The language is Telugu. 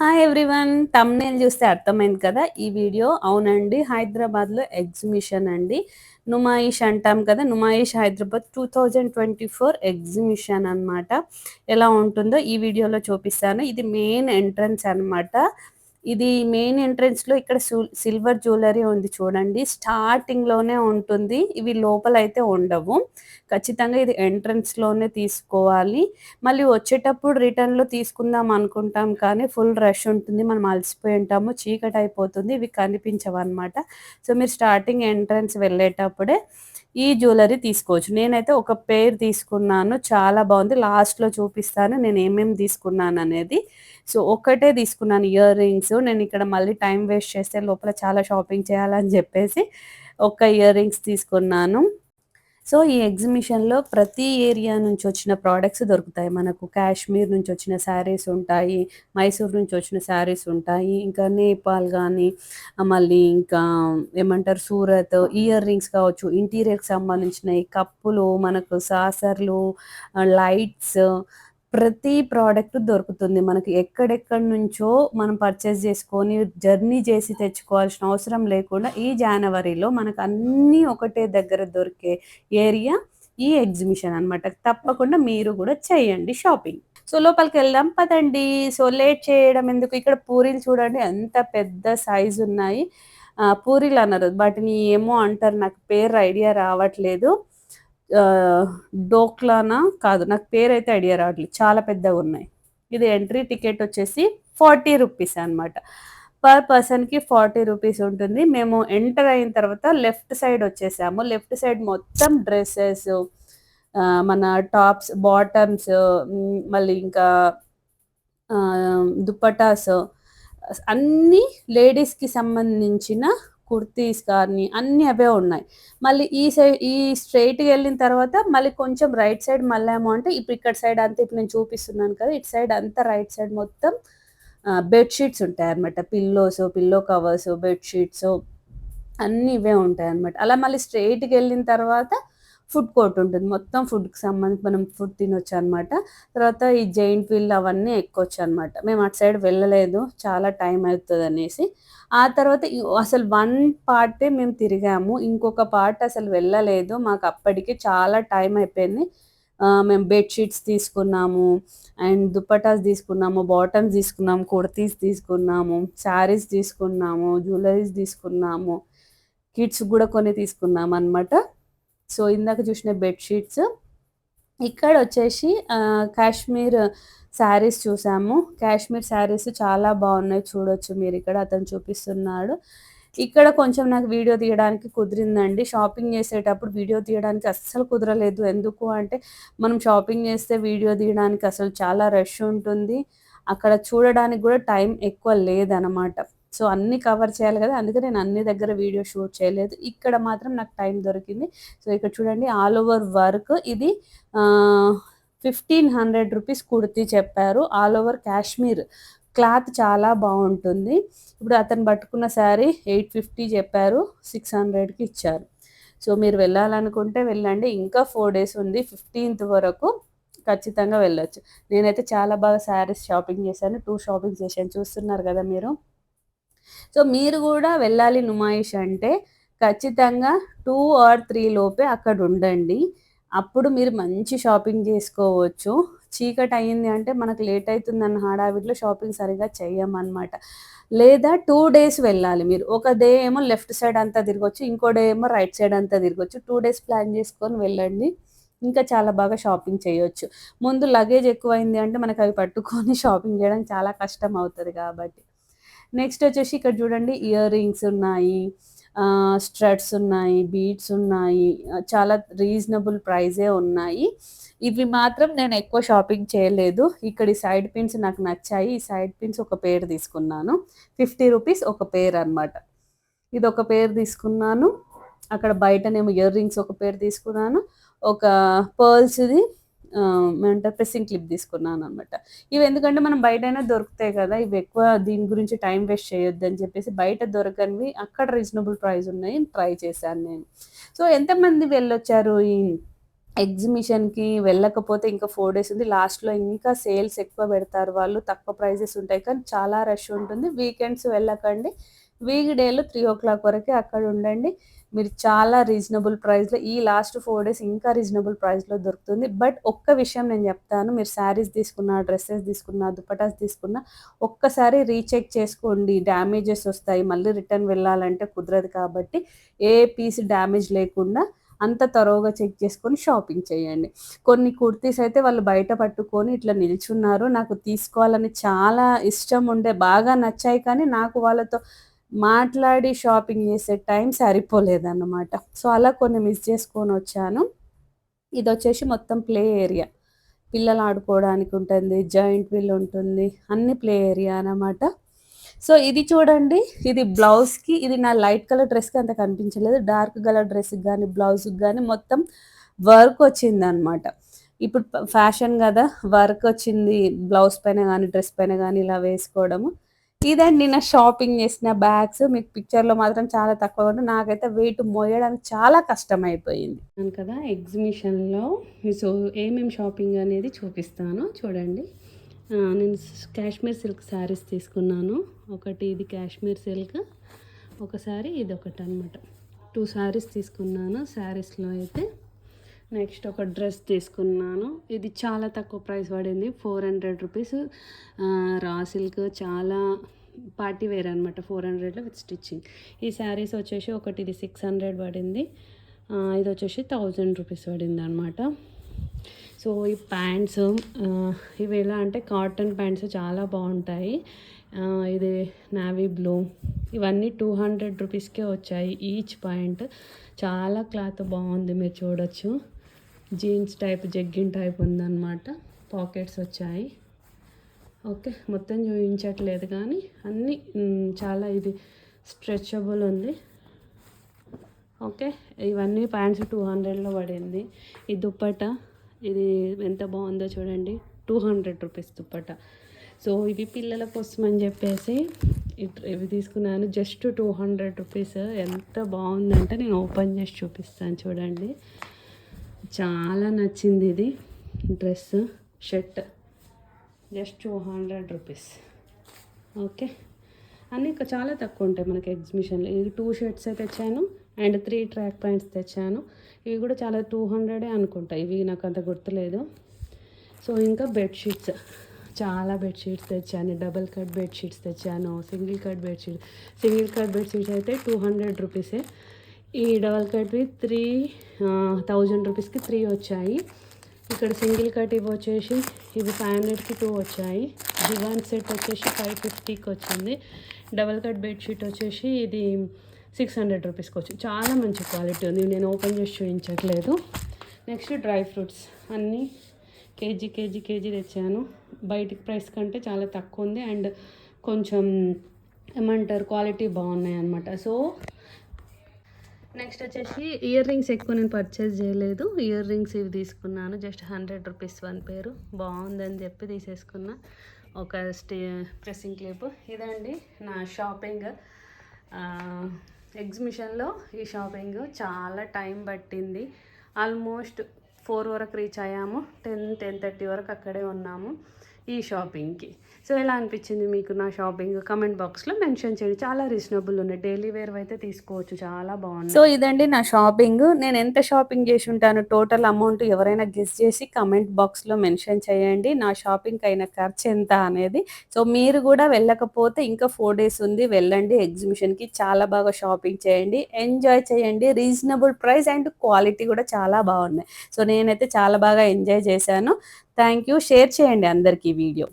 హాయ్ ఎవ్రీవన్ తమ్నేల్ చూస్తే అర్థమైంది కదా? ఈ వీడియో అవునండి హైదరాబాద్లో ఎగ్జిబిషన్ అండి. నుమాయిష్ అంటాం కదా? Numaish Hyderabad two thousand twenty four exhibition అనమాట ఎలా ఉంటుందో ఈ వీడియోలో చూపిస్తాను. ఇది మెయిన్ ఎంట్రన్స్ అనమాట ఇది మెయిన్ ఎంట్రన్స్లో ఇక్కడ సిల్వర్ జ్యువెలరీ ఉంది చూడండి. స్టార్టింగ్లోనే ఉంటుంది. ఇవి లోపల అయితే ఉండవు. ఖచ్చితంగా ఇది ఎంట్రన్స్లోనే తీసుకోవాలి. మళ్ళీ వచ్చేటప్పుడు రిటర్న్లో తీసుకుందాం అనుకుంటాం కానీ ఫుల్ రష్ ఉంటుంది. మనం అలసిపోయి ఉంటాము. చీకటి అయిపోతుంది. ఇవి కనిపించవు అనమాట సో మీరు స్టార్టింగ్ ఎంట్రన్స్ వెళ్ళేటప్పుడే ఈ జ్యువెలరీ తీసుకోవచ్చు. నేనైతే ఒక పేర్ తీసుకున్నాను. చాలా బాగుంది. లాస్ట్లో చూపిస్తాను. నేను ఏమేమి తీసుకున్నాను అనేది. సో ఒక్కటే తీసుకున్నాను. ఇయర్ రింగ్స్ నేను ఇక్కడ మళ్ళీ టైం వేస్ట్ చేస్తే లోపల చాలా షాపింగ్ చేయాలని చెప్పేసి ఒక్క ఇయర్ రింగ్స్ తీసుకున్నాను. సో ఈ ఎగ్జిబిషన్లో ప్రతి ఏరియా నుంచి వచ్చిన ప్రోడక్ట్స్ దొరుకుతాయి. మనకు కాశ్మీర్ నుంచి వచ్చిన శారీస్ ఉంటాయి మైసూర్ నుంచి వచ్చిన శారీస్ ఉంటాయి ఇంకా నేపాల్ కానీ మళ్ళీ ఇంకా ఏమంటారు సూరత్ ఇయర్ రింగ్స్ కావచ్చు ఇంటీరియర్కి సంబంధించినవి కప్పులు మనకు సాసర్లు లైట్స్ ప్రతి ప్రోడక్ట్ దొరుకుతుంది. మనకి ఎక్కడెక్కడి నుంచో మనం పర్చేస్ చేసుకొని జర్నీ చేసి తెచ్చుకోవాల్సిన అవసరం లేకుండా ఈ జనవరిలో మనకు అన్నీ ఒకటే దగ్గర దొరికే ఏరియా ఈ ఎగ్జిబిషన్ అనమాట తప్పకుండా మీరు కూడా చేయండి షాపింగ్ సో లోపలికి వెళ్దాం పదండి. సో లేట్ చేయడం ఎందుకు? ఇక్కడ పూరీలు చూడండి ఎంత పెద్ద సైజు ఉన్నాయి. పూరీలు అన్నారు వాటిని ఏమో అంటారు నాకు పేరు ఐడియా రావట్లేదు. డోక్లానా కాదు నాకు పేరు అయితే ఐడియా రావట్లేదు చాలా పెద్దగా ఉన్నాయి. ఇది ఎంట్రీ టికెట్ వచ్చేసి ఫార్టీ రూపీస్ అనమాట పర్ పర్సన్కి ఫార్టీ రూపీస్ ఉంటుంది. మేము ఎంటర్ అయిన తర్వాత లెఫ్ట్ సైడ్ వచ్చేసాము. లెఫ్ట్ సైడ్ మొత్తం డ్రెస్సెస్ మన టాప్స్ బాటమ్స్ మళ్ళీ ఇంకా దుప్పటాస్ అన్నీ లేడీస్కి సంబంధించిన కుర్తీస్ కానీ అన్నీ అవే ఉన్నాయి. మళ్ళీ ఈ సైడ్ ఈ స్ట్రైట్కి వెళ్ళిన తర్వాత మళ్ళీ కొంచెం రైట్ సైడ్ మళ్ళాము అంటే ఇప్పుడు ఇక్కడ సైడ్ అంతా ఇప్పుడు నేను చూపిస్తున్నాను కదా ఇటు సైడ్ అంతా రైట్ సైడ్ మొత్తం బెడ్షీట్స్ ఉంటాయి అనమాట పిల్లోస్ పిల్లో కవర్స్ బెడ్షీట్స్ అన్నీ ఇవే ఉంటాయి అనమాట అలా మళ్ళీ స్ట్రైట్కి వెళ్ళిన తర్వాత ఫుడ్ కోర్ట్ ఉంటుంది. మొత్తం ఫుడ్కి సంబంధించి మనం ఫుడ్ తినొచ్చు అనమాట తర్వాత ఈ జైంట్ వీల్ అవన్నీ ఎక్కొచ్చు అనమాట మేము అటు సైడ్ వెళ్ళలేదు. చాలా టైం అవుతుంది అనేసి ఆ తర్వాత అసలు వన్ పార్టే మేము తిరిగాము. ఇంకొక పార్ట్ అసలు వెళ్ళలేదు. మాకు అప్పటికే చాలా టైం అయిపోయింది. మేము బెడ్షీట్స్ తీసుకున్నాము. అండ్ దుప్పటాస్ తీసుకున్నాము. బాటమ్స్ తీసుకున్నాము. కుర్తీస్ తీసుకున్నాము. శారీస్ తీసుకున్నాము. జ్యువెలరీస్ తీసుకున్నాము. కిడ్స్ కూడా కొన్ని తీసుకున్నాము అనమాట సో ఇందాక చూసిన బెడ్షీట్స్. ఇక్కడ వచ్చేసి కాశ్మీర్ శారీస్ చూసాము. కాశ్మీర్ శారీస్ చాలా బాగున్నాయి. చూడొచ్చు మీరు ఇక్కడ. అతను చూపిస్తున్నాడు. ఇక్కడ కొంచెం నాకు వీడియో తీయడానికి కుదిరిందండి. షాపింగ్ చేసేటప్పుడు వీడియో తీయడానికి అస్సలు కుదరలేదు. ఎందుకు అంటే మనం షాపింగ్ చేస్తే వీడియో తీయడానికి అసలు చాలా రష్ ఉంటుంది. అక్కడ చూడడానికి కూడా టైం ఎక్కువ లేదనమాట. సో అన్ని కవర్ చేయాలి కదా అందుకే నేను అన్ని దగ్గర వీడియో షూట్ చేయలేదు. ఇక్కడ మాత్రం నాకు టైం దొరికింది. సో ఇక్కడ చూడండి ఆల్ ఓవర్ వర్క్ ఇది ఫిఫ్టీన్ హండ్రెడ్ రూపీస్ కుర్తీ చెప్పారు. ఆల్ ఓవర్ కాశ్మీర్ క్లాత్ చాలా బాగుంటుంది. ఇప్పుడు అతను పట్టుకున్న శారీ ఎయిట్ ఫిఫ్టీ చెప్పారు సిక్స్ హండ్రెడ్కి ఇచ్చారు. సో మీరు వెళ్ళాలనుకుంటే వెళ్ళండి. ఇంకా ఫోర్ డేస్ ఉంది ఫిఫ్టీన్త్ వరకు ఖచ్చితంగా వెళ్ళొచ్చు. నేనైతే చాలా బాగా శారీస్ షాపింగ్ చేశాను టూ షాపింగ్ చేశాను చూస్తున్నారు కదా మీరు. సో మీరు కూడా వెళ్ళాలి నుమాయిష్ అంటే ఖచ్చితంగా టూ ఆర్ త్రీ లోపే అక్కడ ఉండండి. అప్పుడు మీరు మంచి షాపింగ్ చేసుకోవచ్చు. చీకటి అయ్యింది అంటే మనకు లేట్ అవుతుందన్న హడావిడిలో షాపింగ్ సరిగా చెయ్యమన్నమాట. లేదా టూ డేస్ వెళ్ళాలి మీరు. ఒక డే ఏమో లెఫ్ట్ సైడ్ అంతా తిరగచ్చు ఇంకో డే ఏమో రైట్ సైడ్ అంతా తిరగచ్చు. టూ డేస్ ప్లాన్ చేసుకొని వెళ్ళండి. ఇంకా చాలా బాగా షాపింగ్ చేయొచ్చు. ముందు లగేజ్ ఎక్కువైంది అంటే మనకు అవి పట్టుకొని షాపింగ్ చేయడం చాలా కష్టం అవుతుంది కాబట్టి. నెక్స్ట్ వచ్చేసి ఇక్కడ చూడండి ఇయర్ రింగ్స్ ఉన్నాయి స్ట్రట్స్ ఉన్నాయి బీట్స్ ఉన్నాయి చాలా రీజనబుల్ ప్రైజే ఉన్నాయి. ఇవి మాత్రం నేను ఎక్కువ షాపింగ్ చేయలేదు. ఇక్కడ ఈ సైడ్ పిన్స్ నాకు నచ్చాయి. ఈ సైడ్ పిన్స్ ఒక పేరు తీసుకున్నాను. ఫిఫ్టీ రూపీస్ ఒక పేర్ అనమాట ఇది ఒక పేరు తీసుకున్నాను. అక్కడ బయటనేమో ఇయర్ రింగ్స్ ఒక పేరు తీసుకున్నాను. ఒక పర్ల్స్ది ఏమంటారు ప్రెస్సింగ్ క్లిప్ తీసుకున్నాను అనమాట ఇవి ఎందుకంటే మనం బయటైనా దొరుకుతాయి కదా ఇవి ఎక్కువ దీని గురించి టైం వేస్ట్ చేయొద్దు అని చెప్పేసి బయట దొరకనివి అక్కడ రీజనబుల్ ప్రైస్ ఉన్నాయి ట్రై చేశాను నేను సో ఎంతమంది వెళ్ళొచ్చారు ఈ ఎగ్జిబిషన్‌కి వెళ్ళకపోతే ఇంకా ఫోర్ డేస్ ఉంది. లాస్ట్‌లో ఇంకా సేల్స్ ఎక్కువ పెడతారు వాళ్ళు. తక్కువ ప్రైజెస్ ఉంటాయి. కానీ చాలా రష్ ఉంటుంది. వీకెండ్స్ వెళ్ళకండి. వీక్ డేలో 3:00 వరకే అక్కడ ఉండండి. మీరు చాలా రీజనబుల్ ప్రైస్‌లో ఈ లాస్ట్ ఫోర్ డేస్ ఇంకా రీజనబుల్ ప్రైస్‌లో దొరుకుతుంది. బట్ ఒక్క విషయం నేను చెప్తాను. మీరు శారీస్ తీసుకున్నా, డ్రెస్సెస్ తీసుకున్నా, దుపటాస్ తీసుకున్నా ఒక్కసారి రీచెక్ చేసుకోండి. డ్యామేజెస్ వస్తాయి. మళ్ళీ రిటర్న్ వెళ్ళాలంటే కుదరదు కాబట్టి ఏ పీస్ డ్యామేజ్ లేకుండా అంత తరోగా చెక్ చేసుకొని షాపింగ్ చేయండి. కొన్ని కుర్తీస్ అయితే వాళ్ళు బయట పట్టుకొని ఇట్లా నిల్చున్నారు. నాకు తీసుకోవాలని చాలా ఇష్టం ఉండే బాగా నచ్చాయి కానీ నాకు వాళ్ళతో మాట్లాడి షాపింగ్ చేసే టైం సరిపోలేదన్నమాట. సో, అలా కొన్ని మిస్ చేసుకొని వచ్చాను. ఇది వచ్చేసి మొత్తం ప్లే ఏరియా. పిల్లలు ఆడుకోవడానికి ఉంటుంది. జాయింట్ వీల్ ఉంటుంది. అన్ని ప్లే ఏరియా అన్నమాట. సో, ఇది చూడండి. ఇది బ్లౌజ్‌కి ఇది నా లైట్ కలర్ డ్రెస్‌కి అంత కనిపించలేదు. డార్క్ కలర్ డ్రెస్‌కి కానీ బ్లౌజ్‌కి కానీ మొత్తం వర్క్ వచ్చిందనమాట. ఇప్పుడు ఫ్యాషన్ కదా వర్క్ వచ్చింది. బ్లౌజ్ పైన కానీ డ్రెస్ పైన కానీ ఇలా వేసుకోవడము. ఇదండి నా షాపింగ్ చేసిన బ్యాగ్స్. మీకు పిక్చర్‌లో మాత్రం చాలా తక్కువగా ఉంది. నాకైతే వెయిట్ మోయడానికి చాలా కష్టమైపోయింది. అయిపోయింది కదా! ఎగ్జిబిషన్‌లో సో, ఏమేం షాపింగ్ అనేది చూపిస్తాను చూడండి. నేను కాశ్మీర్ సిల్క్ శారీస్ తీసుకున్నాను. ఒకటి ఇది కాశ్మీర్ సిల్క్. ఒకసారి ఇది ఒకటి అనమాట టూ శారీస్ తీసుకున్నాను. శారీస్‌లో అయితే నెక్స్ట్ ఒక డ్రెస్ తీసుకున్నాను. ఇది చాలా తక్కువ ప్రైస్ పడింది. 400 రూపీస్ రా సిల్క్ చాలా పార్టీ వేర్ అనమాట. 400లో విత్ స్టిచ్చింగ్. ఈ శారీస్ వచ్చేసి ఒకటి ఇది 600 పడింది. ఇది వచ్చేసి థౌజండ్ రూపీస్ పడిందనమాట. సో, ఈ ప్యాంట్స్ ఇవి ఎలా అంటే కాటన్ ప్యాంట్స్ చాలా బాగుంటాయి ఇది నావీ బ్లూ ఇవన్నీ 200 రూపీస్‌కే వచ్చాయి ఈచ్ పాయింట్. చాలా క్లాత్ బాగుంది మీరు చూడొచ్చు. జీన్స్ టైప్ జగ్గిన్ టైప్ ఉందనమాట. పాకెట్స్ వచ్చాయి. ఓకే. మొత్తం చూపించట్లేదు కానీ అన్నీ చాలా ఇది స్ట్రెచబుల్ ఉంది. ఓకే. ఇవన్నీ ప్యాంట్స్ 200లో పడింది. ఈ దుప్పట ఇది ఎంత బాగుందో చూడండి. 200 రూపీస్ దుప్పట సో, ఇవి పిల్లల కోసం అని చెప్పేసి ఇవి తీసుకున్నాను. జస్ట్ 200 రూపీస్ ఎంత బాగుందంటే నేను ఓపెన్ చేసి చూపిస్తాను చూడండి. చాలా నచ్చింది ఇది dress, shirt. Just 200 rupees. Okay. అన్నీ చాలా తక్కువ ఉంటాయి మనకి ఎగ్జిబిషన్‌లో. ఇది 2 షర్ట్సే తెచ్చాను. అండ్ త్రీ ట్రాక్ ప్యాంట్స్ తెచ్చాను. ఇవి కూడా చాలా 200 అనుకుంటా. ఇవి నాకు అంత గుర్తులేదు. సో, ఇంకా బెడ్షీట్స్ చాలా బెడ్షీట్స్ తెచ్చాను. డబుల్ కట్ బెడ్ షీట్స్ తెచ్చాను. Single cut bedsheet single cut bedsheets అయితే టూ హండ్రెడ్ రూపీసే. ఈ డబల్ కట్‌వి త్రీ థౌజండ్ రూపీస్‌కి త్రీ వచ్చాయి. ఇక్కడ సింగిల్ కట్ ఇవి వచ్చేసి ఇవి 500కి 2 వచ్చాయి. దివాన్ సెట్ వచ్చేసి 550కి వచ్చింది. డబల్ కట్ బెడ్షీట్ వచ్చేసి ఇది 600 రూపీస్‌కి వచ్చింది. చాలా మంచి క్వాలిటీ ఉంది. నేను ఓపెన్ చేసి చూపించట్లేదు నెక్స్ట్ డ్రై ఫ్రూట్స్ అన్నీ కేజీ, కేజీ, కేజీ తెచ్చాను. బయటికి ప్రైస్ కంటే చాలా తక్కువ ఉంది. అండ్ కొంచెం ఏమంటారు క్వాలిటీ బాగున్నాయి అనమాట సో, నెక్స్ట్ వచ్చేసి ఇయర్ రింగ్స్ ఎక్కువ నేను పర్చేస్ చేయలేదు. ఇయర్ రింగ్స్ ఇవి తీసుకున్నాను. జస్ట్ 100 రూపీస్ వన్ పేరు. బాగుందని చెప్పి తీసేసుకున్నా. ఒక స్టే ప్రెస్సింగ్ క్లిప్. ఇదండి నా షాపింగ్. ఎగ్జిబిషన్‌లో ఈ షాపింగ్ చాలా టైం పట్టింది. ఆల్మోస్ట్ ఫోర్ వరకు రీచ్ అయ్యాము. 10, 10:30 వరకు అక్కడే ఉన్నాము ఈ షాపింగ్‌కి. సో, ఎలా అనిపించింది మీకు నా షాపింగ్? కమెంట్ బాక్స్‌లో మెన్షన్ చేయండి. చాలా రీజనబుల్ ఉన్నాయి. డైలీ వేర్ అయితే తీసుకోవచ్చు. చాలా బాగుంది సో, ఇదండి నా షాపింగ్. నేను ఎంత షాపింగ్ చేసి ఉంటాను టోటల్ అమౌంట్ ఎవరైనా గెస్ చేసి కమెంట్ బాక్స్‌లో మెన్షన్ చేయండి. నా షాపింగ్‌కి అయిన ఖర్చు ఎంత అనేది. సో, మీరు కూడా వెళ్ళకపోతే ఇంకా ఫోర్ డేస్ ఉంది. వెళ్ళండి ఎగ్జిబిషన్‌కి. చాలా బాగా షాపింగ్ చేయండి. ఎంజాయ్ చేయండి. రీజనబుల్ ప్రైస్ అండ్ క్వాలిటీ కూడా చాలా బాగున్నాయి. సో, నేనైతే చాలా బాగా ఎంజాయ్ చేశాను. Thank you. షేర్ చేయండి అందరికీ వీడియో.